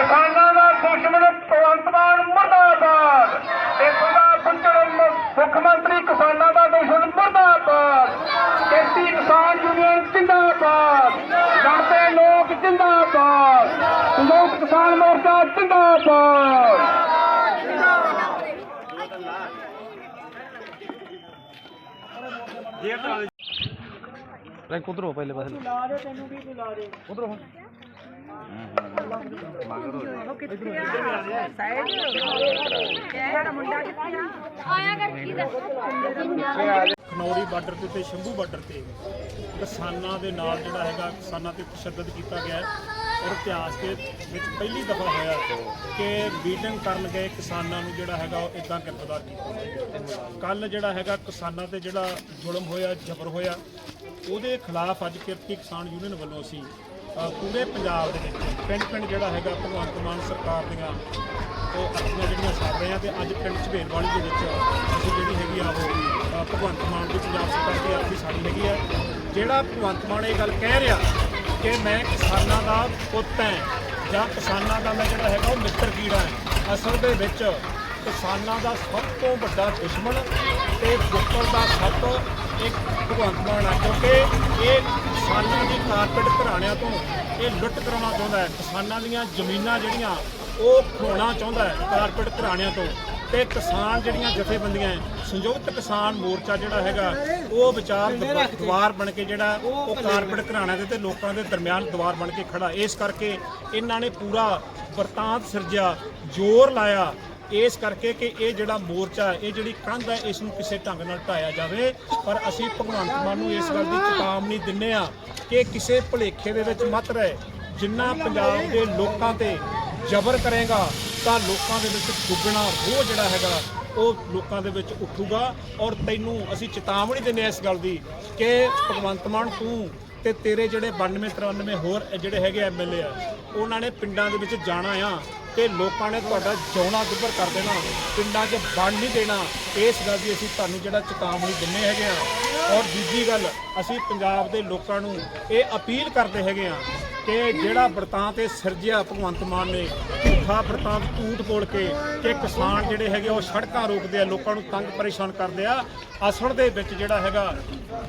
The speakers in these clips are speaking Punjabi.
ਕਿਸਾਨਾਂ ਦਾ ਦੁਸ਼ਮਣ ਭਗਵੰਤ ਮਾਨ ਮੁਰਦਾਬਾਦ। ਇੱਥੋਂ ਦਾ ਪੁੱਛੜ ਮੁੱਖ ਮੰਤਰੀ ਕਿਸਾਨਾਂ ਦਾ ਦੁਸ਼ਮਣ ਮੁਰਦਾਬਾਦ। ਖੇਤੀ ਕਿਸਾਨ ਯੂਨੀਅਨ ਜਿੰਦਾਬਾਦ। ਲੜਦੇ ਲੋਕ ਜਿੰਦਾਬਾਦ। ਸੰਯੁਕਤ ਕਿਸਾਨ ਮੋਰਚਾ ਜਿੰਦਾਬਾਦ। ਰੈਂਕ ਉਧਰੋਂ ਪਹਿਲੇ ਪਾਸੇ। ਖਨੌਰੀ ਬਾਰਡਰ ਤੇ ਤੇ ਸ਼ੰਭੂ ਬਾਰਡਰ ਤੇ ਕਿਸਾਨਾਂ ਦੇ ਨਾਲ ਜਿਹੜਾ ਹੈਗਾ ਕਿਸਾਨਾਂ ਤੇ ਤਸ਼ੱਦਦ ਕੀਤਾ ਗਿਆ ਹੈ। ਔਰ ਇਤਿਹਾਸ ਦੇ ਵਿੱਚ ਪਹਿਲੀ ਦਫਾ ਹੋਇਆ ਕਿ ਮੀਟਿੰਗ ਕਰਨ ਗਏ ਕਿਸਾਨਾਂ ਨੂੰ ਜਿਹੜਾ ਹੈਗਾ ਉਹ ਇਦਾਂ ਗ੍ਰਿਫਤਾਰ ਕੀਤਾ ਕੱਲ ਜਿਹੜਾ ਹੈਗਾ ਕਿਸਾਨਾਂ ਤੇ ਜਿਹੜਾ ਜ਼ੁਲਮ ਹੋਇਆ ਜ਼ਬਰ ਹੋਇਆ ਉਹਦੇ ਖਿਲਾਫ ਅੱਜ ਕਿਰਤੀ ਕਿਸਾਨ ਯੂਨੀਅਨ ਵੱਲੋਂ ਅਸੀਂ ਪੂਰੇ ਪੰਜਾਬ ਦੇ ਵਿੱਚ ਪਿੰਡ ਪਿੰਡ ਜਿਹੜਾ ਹੈਗਾ ਭਗਵੰਤ ਮਾਨ ਸਰਕਾਰ ਦੀਆਂ ਉਹ ਆਪਣੀਆਂ ਜਿਹੜੀਆਂ ਸਾਧ ਰਹੇ ਆ ਤੇ ਅੱਜ ਪਿੰਡ ਝਵੇਲਵਾਲੀ ਦੇ ਵਿੱਚ ਅਸੀਂ ਜਿਹੜੀ ਹੈਗੀ ਆ ਉਹ ਭਗਵੰਤ ਮਾਨ ਦੀ ਪੰਜਾਬ ਸਰਕਾਰ ਦੀ ਆਪਣੀ ਸਾਡੀ ਹੈਗੀ ਆ। ਜਿਹੜਾ ਭਗਵੰਤ ਮਾਨ ਇਹ ਗੱਲ ਕਹਿ ਰਿਹਾ ਕਿ ਮੈਂ ਕਿਸਾਨਾਂ ਦਾ ਪੁੱਤ ਹਾਂ ਜਾਂ ਕਿਸਾਨਾਂ ਦਾ ਮੈਂ ਜਿਹੜਾ ਹੈਗਾ ਉਹ ਮਿੱਤਰ ਕੀੜਾ ਹੈ, ਅਸਲ ਦੇ ਵਿੱਚ ਕਿਸਾਨਾਂ ਦਾ ਸਭ ਤੋਂ ਵੱਡਾ ਦੁਸ਼ਮਣ ਤੇ ਬੁੱਕਲ ਦਾ ਸੱਪ ਇੱਕ ਭਗਵੰਤ ਮਾਨ ਆ ਕਿਉਂਕਿ ਇਹ ਕਿਸਾਨਾਂ ਦੀ ਕਾਰਪੇਟ ਘਰਾਣਿਆਂ ਤੋਂ ਇਹ ਲੁੱਟ ਕਰਾਉਣਾ ਚਾਹੁੰਦਾ ਹੈ। ਕਿਸਾਨਾਂ ਦੀਆਂ ਜ਼ਮੀਨਾਂ ਜਿਹੜੀਆਂ ਉਹ ਖੋਣਾ ਚਾਹੁੰਦਾ ਹੈ ਕਾਰਪੇਟ ਘਰਾਣਿਆਂ ਤੋਂ। ਤੇ ਕਿਸਾਨ ਜਿਹੜੀਆਂ ਜਥੇਬੰਦੀਆਂ ਸੰਯੁਕਤ ਕਿਸਾਨ ਮੋਰਚਾ ਜਿਹੜਾ ਹੈਗਾ ਉਹ ਵਿਚਾਰ ਦੁਆਰ ਬਣ ਕੇ ਜਿਹੜਾ ਉਹ ਕਾਰਪੇਟ ਘਰਾਣਿਆਂ ਦੇ ਤੇ ਲੋਕਾਂ ਦੇ ਦਰਮਿਆਨ ਦੁਆਰ ਬਣ ਕੇ ਖੜਾ। ਇਸ ਕਰਕੇ ਇਹਨਾਂ ਨੇ ਪੂਰਾ ਵਰਤਾਂਤ ਸਿਰਜਿਆ ਜ਼ੋਰ ਲਾਇਆ। ਇਸ ਕਰਕੇ ਕਿ ਇਹ ਜਿਹੜਾ ਮੋਰਚਾ ਇਹ ਜਿਹੜੀ ਕੰਧ ਹੈ, ਇਸ ਨੂੰ ਕਿਸੇ ਢੰਗ ਨਾਲ ਢਾਇਆ ਜਾਵੇ। ਪਰ ਅਸੀਂ ਭਗਵੰਤ ਮਾਨ ਨੂੰ ਇਸ ਗੱਲ ਦੀ ਚੇਤਾਵਨੀ ਦਿੰਨੇ ਆ ਕਿ ਕਿਸੇ ਭੁਲੇਖੇ ਦੇ ਵਿੱਚ ਮਤ ਰਹੇ। ਜਿੰਨਾ ਪੰਜਾਬ ਦੇ ਲੋਕਾਂ ਤੇ ਜ਼ਬਰ ਕਰੇਗਾ, ਤਾਂ ਲੋਕਾਂ ਦੇ ਵਿੱਚ ਡੁੱਬਣਾ ਉਹ ਜਿਹੜਾ ਹੈਗਾ, ਉਹ ਲੋਕਾਂ ਦੇ ਵਿੱਚ ਉੱਠੂਗਾ। ਔਰ ਤੈਨੂੰ ਅਸੀਂ ਚੇਤਾਵਨੀ ਦਿੰਨੇ ਆ ਇਸ ਗੱਲ ਦੀ ਕਿ ਭਗਵੰਤ ਮਾਨ ਤੂੰ ਤੇ ਤੇਰੇ ਜਿਹੜੇ 92 93 ਹੋਰ ਜਿਹੜੇ ਹੈਗੇ ਐਮਐਲਏ ਆ, ਉਹਨਾਂ ਨੇ ਪਿੰਡਾਂ ਦੇ ਵਿੱਚ ਜਾਣਾ ਆ। ਤੇ ਲੋਕਾਂ ਨੇ ਤੁਹਾਡਾ ਜਿਉਣਾ ਦੁੱਭਰ ਕਰ ਦੇਣਾ, ਪਿੰਡਾਂ 'ਚ ਬਣ ਨਹੀਂ ਦੇਣਾ। ਇਸ ਗੱਲ ਦੀ ਅਸੀਂ ਤੁਹਾਨੂੰ ਜਿਹੜਾ ਚੇਤਾਵਨੀ ਦਿੰਨੇ ਹੈਗੇ ਆ। ਔਰ ਦੂਜੀ ਗੱਲ, ਅਸੀਂ ਪੰਜਾਬ ਦੇ ਲੋਕਾਂ ਨੂੰ ਇਹ ਅਪੀਲ ਕਰਦੇ ਹੈਗੇ ਆ ਕਿ ਜਿਹੜਾ ਵਰਤਾਂਤ 'ਤੇ ਸਿਰਜਿਆ ਭਗਵੰਤ ਮਾਨ ਨੇ, ਝੂਠਾ ਵਰਤਾਂਤ ਝੂਠ ਬੋਲ ਕੇ ਕਿ ਕਿਸਾਨ ਜਿਹੜੇ ਹੈਗੇ ਉਹ ਸੜਕਾਂ ਰੋਕਦੇ ਆ, ਲੋਕਾਂ ਨੂੰ ਤੰਗ ਪਰੇਸ਼ਾਨ ਕਰਦੇ ਆ। ਅਸਲ ਦੇ ਵਿੱਚ ਜਿਹੜਾ ਹੈਗਾ,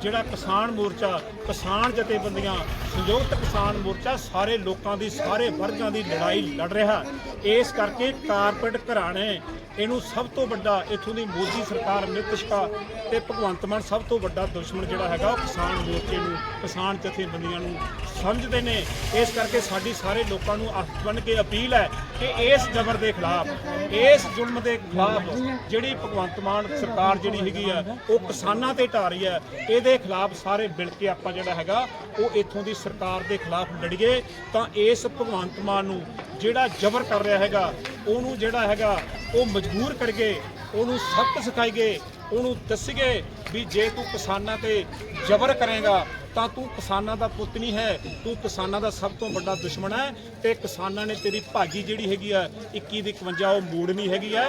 ਜਿਹੜਾ ਕਿਸਾਨ ਮੋਰਚਾ, ਕਿਸਾਨ ਜਥੇਬੰਦੀਆਂ, ਸੰਯੁਕਤ ਕਿਸਾਨ ਮੋਰਚਾ ਸਾਰੇ ਲੋਕਾਂ ਦੀ, ਸਾਰੇ ਵਰਗਾਂ ਦੀ ਲੜਾਈ ਲੜ ਰਿਹਾ। ਇਸ ਕਰਕੇ ਕਾਰਪੋਰੇਟ ਘਰਾਣੇ, ਇਹਨੂੰ ਸਭ ਤੋਂ ਵੱਡਾ, ਇਥੋਂ ਦੀ ਮੋਦੀ ਸਰਕਾਰ, ਅਮਿਤ ਸ਼ਾਹ ਤੇ ਭਗਵੰਤ ਮਾਨ ਸਭ ਤੋਂ ਵੱਡਾ ਦੁਸ਼ਮਣ ਜਿਹੜਾ ਹੈਗਾ ਉਹ ਕਿਸਾਨ ਮੋਰਚੇ ਨੂੰ, ਕਿਸਾਨ ਜਥੇਬੰਦੀਆਂ ਨੂੰ ਸਮਝਦੇ ਨੇ। ਇਸ ਕਰਕੇ ਸਾਡੀ ਸਾਰੇ ਲੋਕਾਂ ਨੂੰ ਹੱਥ ਬੰਨ੍ਹ ਕੇ ਅਪੀਲ ਹੈ ਕਿ ਇਸ ਜ਼ਬਰ ਦੇ ਖਿਲਾਫ, ਇਸ ਜ਼ੁਲਮ ਦੇ ਖਿਲਾਫ ਜਿਹੜੀ ਭਗਵੰਤ ਮਾਨ ਸਰਕਾਰ ਜਿਹੜੀ ਹੈਗੀ ਆ, ਉਹ ਕਿਸਾਨਾਂ ਤੇ ਢਾ ਰਹੀ ਹੈ। ਇਹਦੇ ਖਿਲਾਫ ਸਾਰੇ ਮਿਲ ਕੇ ਆਪਾਂ ਜਿਹੜਾ ਹੈਗਾ, ਉਹ ਇੱਥੋਂ ਦੀ ਸਰਕਾਰ ਦੇ ਖਿਲਾਫ ਲੜੀਏ ਤਾਂ ਇਸ ਭਗਵੰਤ ਮਾਨ ਨੂੰ ਜਿਹੜਾ ਜ਼ਬਰ ਕਰ ਰਿਹਾ ਹੈਗਾ, ਉਹਨੂੰ ਜਿਹੜਾ ਹੈਗਾ, ਉਹ ਮਜਬੂਰ ਕਰਕੇ ਉਹਨੂੰ ਸਖਤ ਸਿਖਾਈਏ। ਉਹਨੂੰ ਦੱਸੀਏ ਵੀ ਜੇ ਤੂੰ ਕਿਸਾਨਾਂ ਤੇ ਜ਼ਬਰ ਕਰੇਗਾ, ਤਾਂ ਤੂੰ ਕਿਸਾਨਾਂ ਦਾ ਪੁੱਤ ਨਹੀਂ ਹੈ। ਤੂੰ ਕਿਸਾਨਾਂ ਦਾ ਸਭ ਤੋਂ ਵੱਡਾ ਦੁਸ਼ਮਣ ਹੈ ਤੇ ਕਿਸਾਨਾਂ ਨੇ ਤੇਰੀ ਭਾਗੀ ਜਿਹੜੀ ਹੈਗੀ ਆ 21 ਦੀ 51 ਉਹ ਮੋੜਨੀ ਹੈਗੀ ਆ।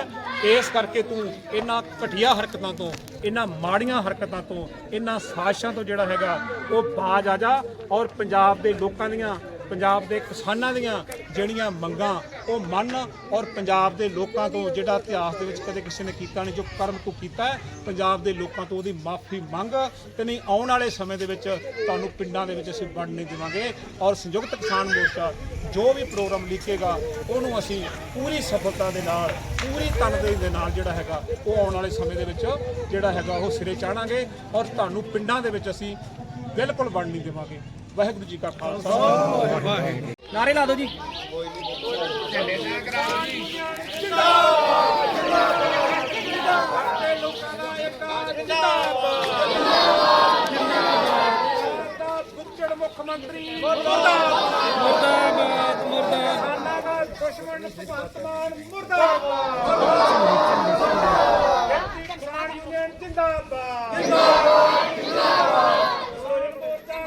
ਇਸ ਕਰਕੇ ਤੂੰ ਇਹਨਾਂ ਘਟੀਆ ਹਰਕਤਾਂ ਤੋਂ, ਇਹਨਾਂ ਮਾੜੀਆਂ ਹਰਕਤਾਂ ਤੋਂ, ਇਹਨਾਂ ਸਾਜ਼ਿਸ਼ਾਂ ਤੋਂ ਜਿਹੜਾ ਹੈਗਾ, ਉਹ ਬਾਜ ਆ ਜਾ। ਔਰ ਪੰਜਾਬ ਦੇ ਲੋਕਾਂ ਦੀਆਂ ਪੰਜਾਬ ਦੇ ਕਿਸਾਨਾਂ ਦੀਆਂ ਜਿਹੜੀਆਂ ਮੰਗਾਂ, ਉਹ ਮੰਨ ਔਰ ਪੰਜਾਬ ਦੇ ਲੋਕਾਂ ਤੋਂ ਜਿਹੜਾ ਇਤਿਹਾਸ ਦੇ ਵਿੱਚ ਕਦੇ ਕਿਸੇ ਨੇ ਕੀਤਾ ਨਹੀਂ, ਜੋ ਕਰਮ ਤੂੰ ਕੀਤਾ ਪੰਜਾਬ ਦੇ ਲੋਕਾਂ ਤੋਂ ਉਹਦੀ ਮਾਫੀ ਮੰਗ ਤੇ ਨਹੀਂ, ਆਉਣ ਵਾਲੇ ਸਮੇਂ ਦੇ ਵਿੱਚ ਤੁਹਾਨੂੰ ਪਿੰਡਾਂ ਦੇ ਵਿੱਚ ਅਸੀਂ ਵੰਡ ਨਹੀਂ ਦੇਵਾਂਗੇ ਔਰ ਸੰਯੁਕਤ ਕਿਸਾਨ ਮੋਰਚਾ ਜੋ ਵੀ ਪ੍ਰੋਗਰਾਮ ਲਿਖੇਗਾ, ਉਹਨੂੰ ਅਸੀਂ ਪੂਰੀ ਸਫਲਤਾ ਦੇ ਨਾਲ, ਪੂਰੀ ਤਨਦੇਹੀ ਦੇ ਨਾਲ ਜਿਹੜਾ ਹੈਗਾ, ਉਹ ਆਉਣ ਵਾਲੇ ਸਮੇਂ ਦੇ ਵਿੱਚ ਜਿਹੜਾ ਹੈਗਾ ਉਹ ਸਿਰੇ ਚਾੜਾਂਗੇ ਔਰ ਤੁਹਾਨੂੰ ਪਿੰਡਾਂ ਦੇ ਵਿੱਚ ਅਸੀਂ ਬਿਲਕੁਲ ਵੰਡ ਨਹੀਂ ਦੇਵਾਂਗੇ। ਵਾਹਿਗੁਰੂ ਜੀ ਕਾ ਖਾਲਸਾ ਨਾਰੇ ਲਾ ਦਿਓ ਜੀ ਗੁੱਜੜ ਮੁੱਖ ਮੰਤਰੀ ਮੁਰਦਾਬਾਦ ਮੁਰਦਾਬਾਦ ਮੁਰਦਾਬਾਦ ਦਾ ਦੁਸ਼ਮਣ ਭਗਵੰਤ ਮਾਨ ਮੁਰਦਾਬਾਦ ਜਿੰਦਾਬਾਦ ਜਿੰਦਾਬਾਦ ਜਿੰਦਾਬਾਦ ਮੋਰਚਾ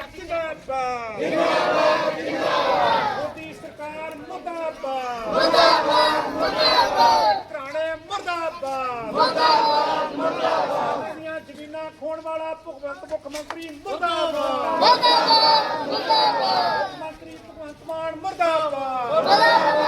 ਜਿੰਦਾਬਾਦ। ਜਿੰਦਾਬਾਦ ਜਿੰਦਾਬਾਦ ਮੋਦੀ ਸਰਕਾਰ ਮੁਰਦਾਬਾਦ। ਮੁਰਦਾਬਾਦ। ਮੁਰਦਾਬਾਦ ਘਰਾਣੇ ਮੁਰਦਾਬਾਦ। ਮੁਰਦਾਬਾਦ ਮੁਰਦਾਬਾਦ। ਦੀਆਂ ਜ਼ਮੀਨਾਂ ਖੋਣ ਵਾਲਾ ਭਗਵੰਤ ਮੁੱਖ ਮੰਤਰੀ ਮੁਰਦਾਬਾਦ। ਮੁਰਦਾਬਾਦ ਮੁਰਦਾਬਾਦ। ਮੰਤਰੀ ਭਗਵੰਤ ਮਾਨ ਮੁਰਦਾਬਾਦ।